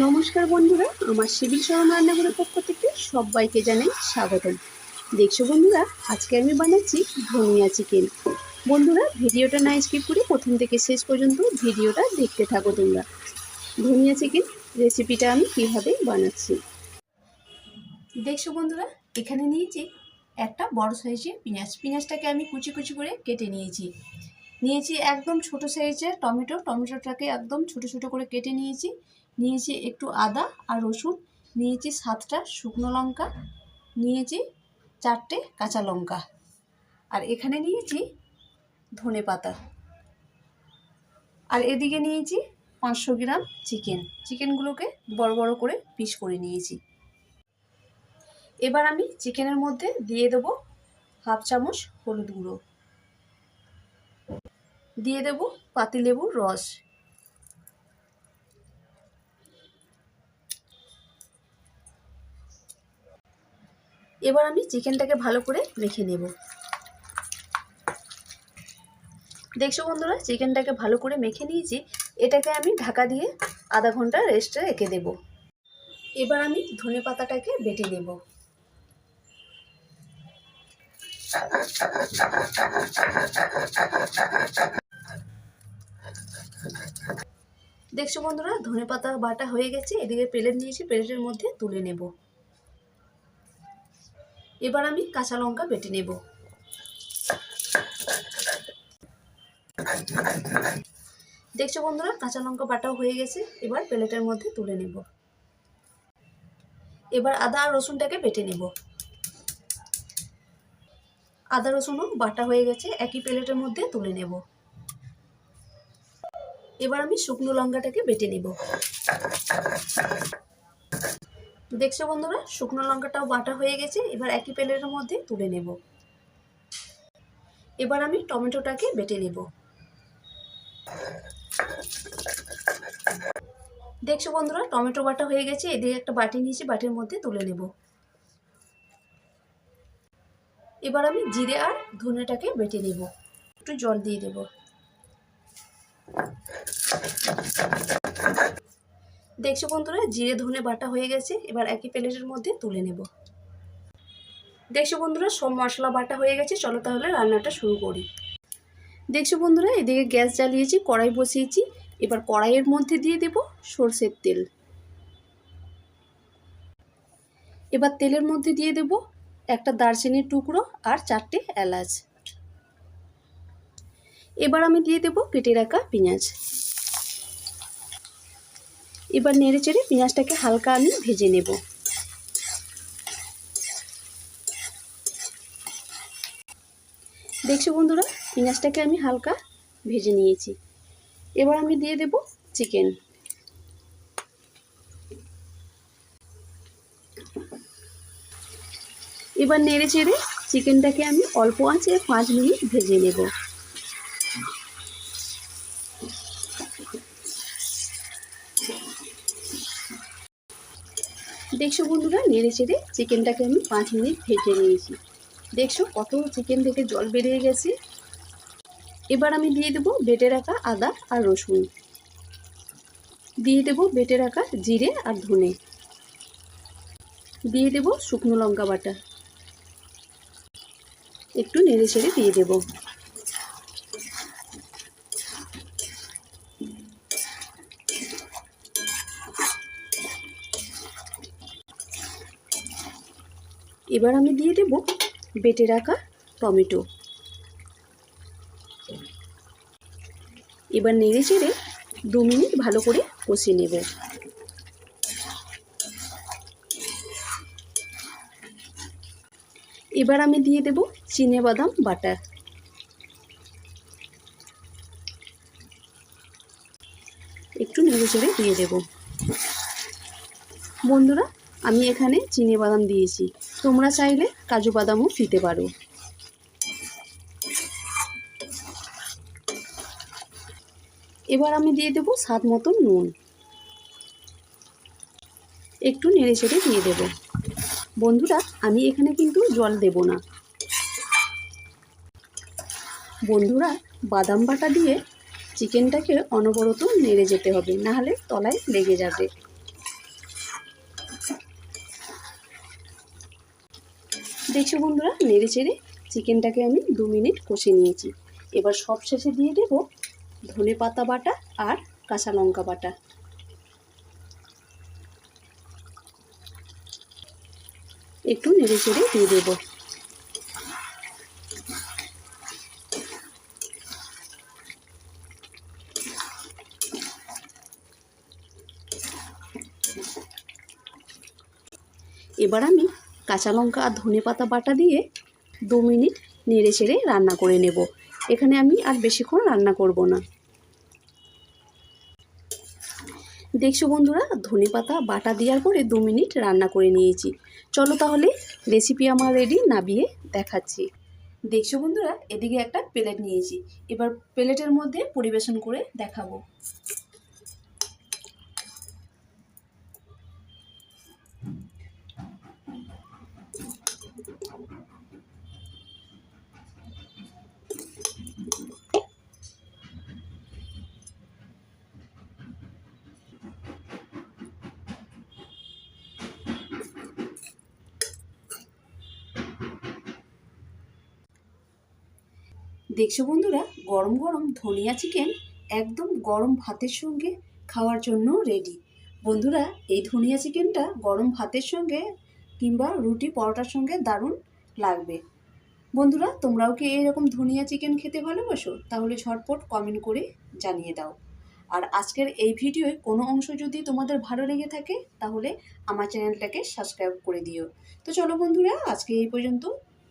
নমস্কার বন্ধুরা, আমার সিভিল শরণ রান্নাঘরের পক্ষ থেকে সবাইকে জানাই স্বাগতম। দেখছ বন্ধুরা, আজকে আমি বানাচ্ছি ধনিয়া চিকেন। বন্ধুরা, ভিডিওটা না স্কিপ করে প্রথম থেকে শেষ পর্যন্ত ভিডিওটা দেখতে থাকো তোমরা। ধনিয়া চিকেন রেসিপিটা আমি কীভাবে বানাচ্ছি? দেখছ বন্ধুরা, এখানে নিয়েছি একটা বড় সাইজের পেঁয়াজ। পেঁয়াজটাকে আমি কুচি কুচি করে কেটে নিয়েছি। নিয়েছি একদম ছোট সাইজের টমেটো। টমেটোটাকে একদম ছোট ছোট করে কেটে নিয়েছি। নিয়েছি একটু আদা আর রসুন, নিয়েছি সাতটা শুকনো লঙ্কা, নিয়েছি চারটে কাঁচা লঙ্কা আর এখানে নিয়েছি ধনে পাতা। আর এদিকে নিয়েছি পাঁচশো গ্রাম চিকেন। চিকেনগুলোকে বড় বড় করে পিস করে নিয়েছি। এবার আমি চিকেনের মধ্যে দিয়ে দেবো হাফ চামচ হলুদ গুঁড়ো। দিয়ে দেব পাতিলেবুর রস। এবার আমি চিকেনটাকে ভালো করে মেখে নেব। দেখছ বন্ধুরা, চিকেনটাকে ভালো করে মেখে নিয়েছি। এটাকে আমি ঢাকা দিয়ে আধা ঘণ্টা রেস্টে রেখে দেব। এবার আমি ধনে পাতাটাকে বেটে নেব। দেখছ বন্ধুরা, ধনে পাতা বাটা হয়ে গেছে। এদিকে প্লেট নিয়েছি, প্লেটের মধ্যে তুলে নেব। এবার আমি কাঁচা লঙ্কা বেটে নেব। দেখছ বন্ধুরা, কাঁচা লঙ্কা বাটাও হয়ে গেছে। এবার প্লেটের মধ্যে তুলে নেব। এবার আদা আর রসুনটাকে বেটে নেব। আদা রসুনও বাটা হয়ে গেছে, একই প্লেটের মধ্যে তুলে নেব। এবার আমি শুকনো লঙ্কাটাকে বেটে নেব। দেখছ বন্ধুরা, শুকনো লঙ্কাটাও বাটা হয়ে গেছে, এবার একই প্লেটের মধ্যে তুলে নেব। এবার আমি টমেটোটাকে বেটে নেব। দেখছ বন্ধুরা, টমেটো বাটা হয়ে গেছে, এদিকে একটা বাটি নিয়েছি, বাটির মধ্যে তুলে নেব। এবার আমি জিরে আর ধনেটাকে বেটে নেব, একটু জল দিয়ে দেব। দেখছ বন্ধুরা, জিরে ধনে বাটা হয়ে গেছে, এবার একই প্লেটের মধ্যে তুলে নেব। দেখছ বন্ধুরা, সব মশলা বাটা হয়ে গেছে, চলো তাহলে রান্নাটা শুরু করি। দেখছ বন্ধুরা, এদিকে গ্যাস জ্বালিয়েছি, কড়াই বসিয়েছি, এবার কড়াইয়ের মধ্যে দিয়ে দেব সর্ষের তেল। এবার তেলের মধ্যে দিয়ে দেব একটা দারচিনির টুকরো আর চারটে এলাচ। এবার আমি দিয়ে দেব কেটে রাখা পেঁয়াজ। এবার নেড়ে চেড়ে পেঁয়াজটাকে হালকা আমি ভেজে নেব। দেখছ বন্ধুরা, পেঁয়াজটাকে আমি হালকা ভেজে নিয়েছি। এবার আমি দিয়ে দেব চিকেন। এবার নেড়ে চেড়ে চিকেনটাকে আমি অল্প আঁচে পাঁচ মিনিট ভেজে নেব। দেখছ বন্ধুরা, নেড়ে চেড়ে চিকেনটাকে আমি পাঁচ মিনিট ভেজে নিয়েছি। দেখছ কত চিকেন থেকে জল বেরিয়ে গেছে? এবার আমি দিয়ে দেবো বেটে রাখা আদা আর রসুন। দিয়ে দেবো বেটে রাখা জিরে আর ধনে। দিয়ে দেবো শুকনো লঙ্কা বাটা। একটু নেড়ে ছেড়ে দিয়ে দেবো। এবার আমি দিয়ে দেব বেটে রাখা টমেটো। এবার নেড়ে চেড়ে দু মিনিট ভালো করে কষিয়ে নেব। এবার আমি দিয়ে দেব চিনে বাদাম বাটা একটু নেড়ে চেড়ে দিয়ে দেব। বন্ধুরা আমি এখানে চিনে বাদাম দিয়েছি। তোমরা চাইলে কাজু বাদামও দিতে পারো। এবার আমি দিয়ে দেব স্বাদ মতন নুন। একটু নেড়ে চেড়ে দিয়ে দেব। বন্ধুরা, আমি এখানে কিন্তু জল দেব না। বন্ধুরা, বাদাম বাটা দিয়ে চিকেনটাকে অনবরত নেড়ে যেতে হবে, নাহলে তলায় লেগে যাবে। দেখছ বন্ধুরা, নেড়ে চেড়ে চিকেনটাকে আমি দু মিনিট কষে নিয়েছি। এবার সব শেষে দিয়ে দেবো ধনে পাতা বাটা আর কাঁচা লঙ্কা বাটা। একটু নেড়ে চেড়ে দিয়ে দেবো। এবার আমি কাঁচা লঙ্কা আর ধনে পাতা বাটা দিয়ে দু মিনিট নেড়ে চেড়ে রান্না করে নেব। এখানে আমি আর বেশিক্ষণ রান্না করব না। দেখছ বন্ধুরা, ধনে পাতা বাটা দেওয়ার পরে দু মিনিট রান্না করে নিয়েছি। চলো তাহলে রেসিপি আমার রেডি নাবিয়ে দেখাচ্ছি। দেখছ বন্ধুরা, এদিকে একটা প্লেট নিয়েছি। এবার প্লেটের মধ্যে পরিবেশন করে দেখাবো। দেখছ বন্ধুরা, গরম গরম ধনিয়া চিকেন একদম গরম ভাতের সঙ্গে খাওয়ার জন্য রেডি বন্ধুরা, এই ধনিয়া চিকেনটা গরম ভাতের সঙ্গে কিংবা রুটি পরোটার সঙ্গে দারুণ লাগবে। বন্ধুরা, তোমরাও কি এইরকম ধনিয়া চিকেন খেতে ভালোবাসো? তাহলে ঝটপট কমেন্ট করে জানিয়ে দাও। আর আজকের এই ভিডিওয় কোনো অংশ যদি তোমাদের ভালো লেগে থাকে, তাহলে আমার চ্যানেলটাকে সাবস্ক্রাইব করে দিও। তো চলো বন্ধুরা, আজকে এই পর্যন্ত।